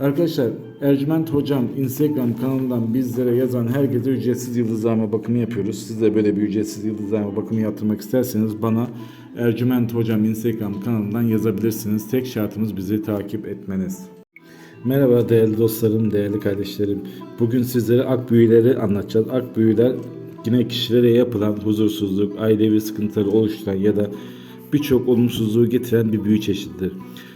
Arkadaşlar Ercüment Hocam Instagram kanalından bizlere yazan herkese ücretsiz yıldızlama bakımı yapıyoruz. Siz de böyle bir ücretsiz yıldızlama bakımı yaptırmak isterseniz bana Ercüment Hocam Instagram kanalından yazabilirsiniz. Tek şartımız bizi takip etmeniz. Merhaba değerli dostlarım, değerli kardeşlerim. Bugün sizlere ak büyüleri anlatacağız. Ak büyüler yine kişilere yapılan huzursuzluk, ailevi sıkıntıları oluşturan ya da birçok olumsuzluğu getiren bir büyü çeşididir.